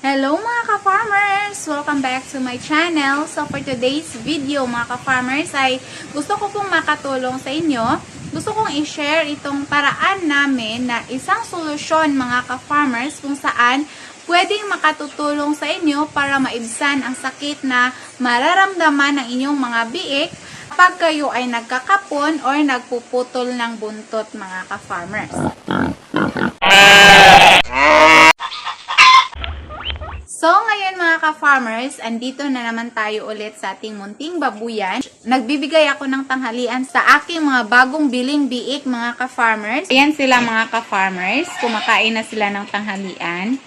Hello mga ka-farmers! Welcome back to my channel. So for today's video mga ka-farmers ay gusto ko pong makatulong sa inyo. Gusto kong i-share itong paraan namin na isang solusyon mga ka-farmers kung saan pwedeng makatutulong sa inyo para maibsan ang sakit na mararamdaman ng inyong mga biik pag kayo ay nagkakapon or nagpuputol ng buntot mga ka-farmers. So, ngayon mga ka-farmers, andito na naman tayo ulit sa ating munting babuyan. Nagbibigay ako ng tanghalian sa aking mga bagong biling biik mga ka-farmers. Ayan sila mga ka-farmers, kumakain na sila ng tanghalian.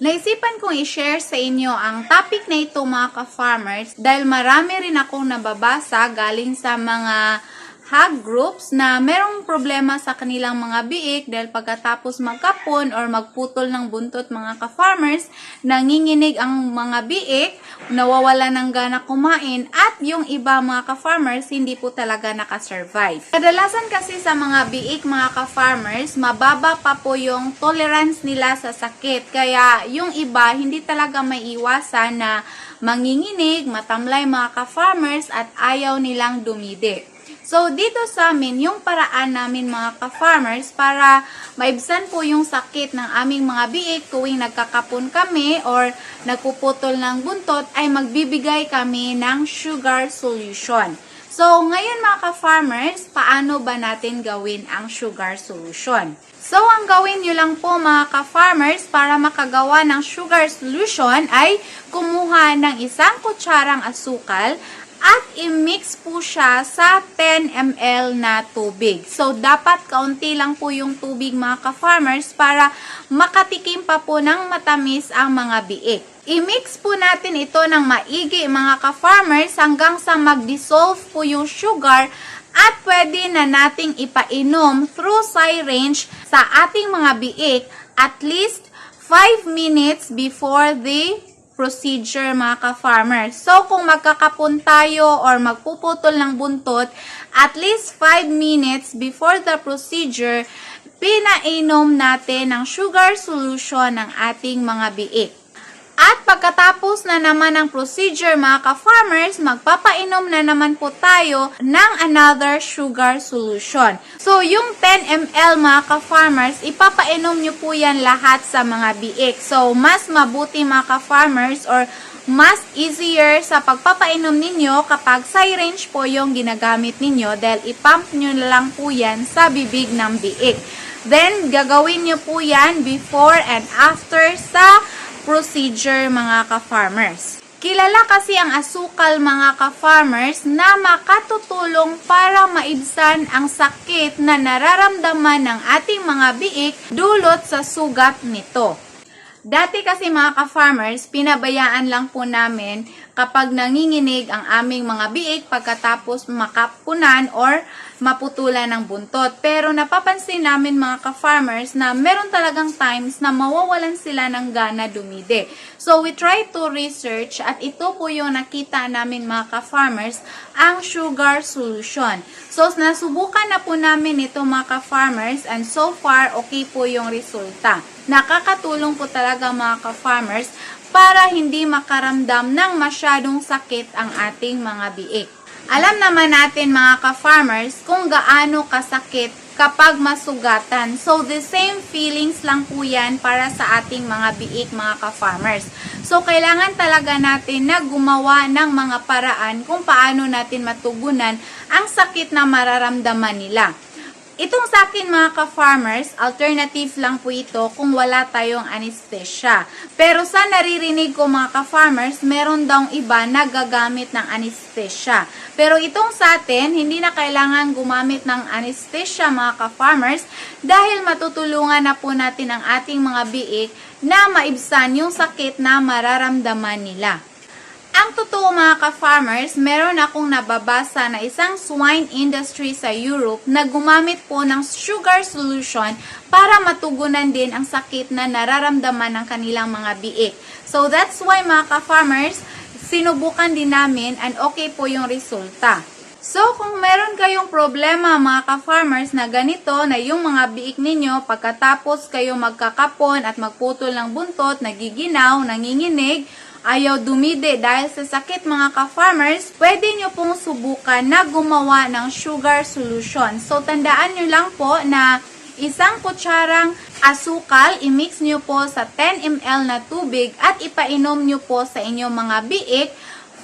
Naisipan kong i-share sa inyo ang topic na ito mga ka-farmers dahil marami rin akong nababasa galing sa mga hag groups na merong problema sa kanilang mga biik dahil pagkatapos magkapon or magputol ng buntot mga ka-farmers, nanginginig ang mga biik, nawawala ng gana kumain at yung iba mga ka-farmers hindi po talaga nakasurvive. Kadalasan kasi sa mga biik mga ka-farmers, mababa pa po yung tolerance nila sa sakit. Kaya yung iba hindi talaga may iwasan na manginginig, matamlay mga ka-farmers at ayaw nilang dumidi. So, dito sa amin, yung paraan namin mga ka-farmers para maibsan po yung sakit ng aming mga biik tuwing nagkakapon kami or nagpuputol ng buntot ay magbibigay kami ng sugar solution. So, ngayon mga ka-farmers, paano ba natin gawin ang sugar solution? So, ang gawin nyo lang po mga ka-farmers para makagawa ng sugar solution ay kumuha ng isang kutsarang asukal at i-mix po siya sa 10 ml na tubig. So, dapat kaunti lang po yung tubig mga ka-farmers para makatikim pa po ng matamis ang mga biik. I-mix po natin ito ng maigi mga ka-farmers hanggang sa mag-dissolve po yung sugar at pwede na nating ipainom through syringe sa ating mga biik at least 5 minutes before the procedure mga ka-farmer. So, kung magkakapon tayo or magpuputol ng buntot, at least 5 minutes before the procedure, pinainom natin ng sugar solution ng ating mga biik. At pagkatapos na naman ng procedure mga ka-farmers, magpapainom na naman po tayo ng another sugar solution. So, yung 10 ml mga ka-farmers, ipapainom nyo po yan lahat sa mga biik. So, mas mabuti mga ka-farmers or mas easier sa pagpapainom ninyo kapag syringe po yung ginagamit ninyo dahil ipump nyo lang po yan sa bibig ng biik. Then, gagawin nyo po yan before and after sa procedure mga ka-farmers. Kilala kasi ang asukal mga ka-farmers na makatutulong para maibsan ang sakit na nararamdaman ng ating mga biik dulot sa sugat nito. Dati kasi mga ka-farmers, pinabayaan lang po namin kapag nanginginig ang aming mga biik pagkatapos makapunan or maputulan ng buntot. Pero napapansin namin mga ka-farmers na meron talagang times na mawawalan sila ng gana dumide. So we try to research at ito po yung nakita namin mga ka-farmers, ang sugar solution. So nasubukan na po namin ito mga ka-farmers and so far okay po yung resulta. Nakakatulong po talaga mga ka-farmers para hindi makaramdam ng masyadong sakit ang ating mga biik. Alam naman natin mga ka-farmers kung gaano kasakit kapag masugatan. So, the same feelings lang po yan para sa ating mga biik mga ka-farmers. So, kailangan talaga natin na gumawa ng mga paraan kung paano natin matugunan ang sakit na mararamdaman nila. Itong sa akin mga ka-farmers, alternative lang po ito kung wala tayong anesthesia. Pero sa naririnig ko mga ka-farmers, meron daw iba na gagamit ng anesthesia. Pero itong sa atin, hindi na kailangan gumamit ng anesthesia mga ka-farmers dahil matutulungan na po natin ang ating mga biik na maibsan yung sakit na mararamdaman nila. Ang totoo mga ka-farmers, meron akong nababasa na isang swine industry sa Europe na gumamit po ng sugar solution para matugunan din ang sakit na nararamdaman ng kanilang mga biik. So that's why mga ka-farmers, sinubukan din namin and okay po yung resulta. So, kung meron kayong problema mga ka-farmers na ganito na yung mga biik ninyo pagkatapos kayo magkakapon at magputol ng buntot, nagiginaw, nanginginig, ayaw dumide dahil sa sakit mga ka-farmers, pwede nyo pong subukan na gumawa ng sugar solution. So, tandaan nyo lang po na isang kutsarang asukal, i-mix nyo po sa 10 ml na tubig at ipainom nyo po sa inyong mga biik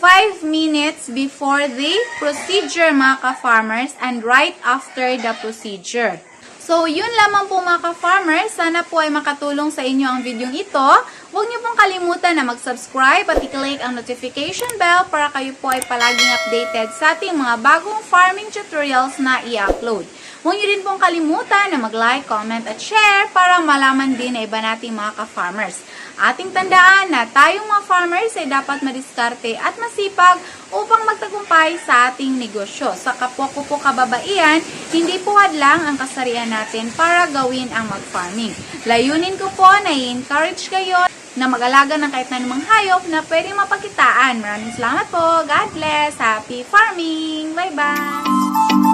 5 minutes before the procedure mga ka-farmers and right after the procedure. So, yun lamang po mga ka-farmers. Sana po ay makatulong sa inyo ang video ito. Huwag niyo pong kalimutan na mag-subscribe at i-click ang notification bell para kayo po ay palaging updated sa ating mga bagong farming tutorials na i-upload. Huwag niyo rin pong kalimutan na mag-like, comment at share para malaman din na iba nating mga ka-farmers. Ating tandaan na tayong mga farmers ay dapat madiskarte at masipag upang magtagumpay sa ating negosyo. Sa kapwa ko po kababaihan, hindi po hadlang ang kasarian natin para gawin ang mag-farming. Layunin ko po na i-encourage kayo na mag-alaga ng kahit na namang hayop na pwedeng mapakitaan. Maraming salamat po. God bless. Happy farming. Bye-bye.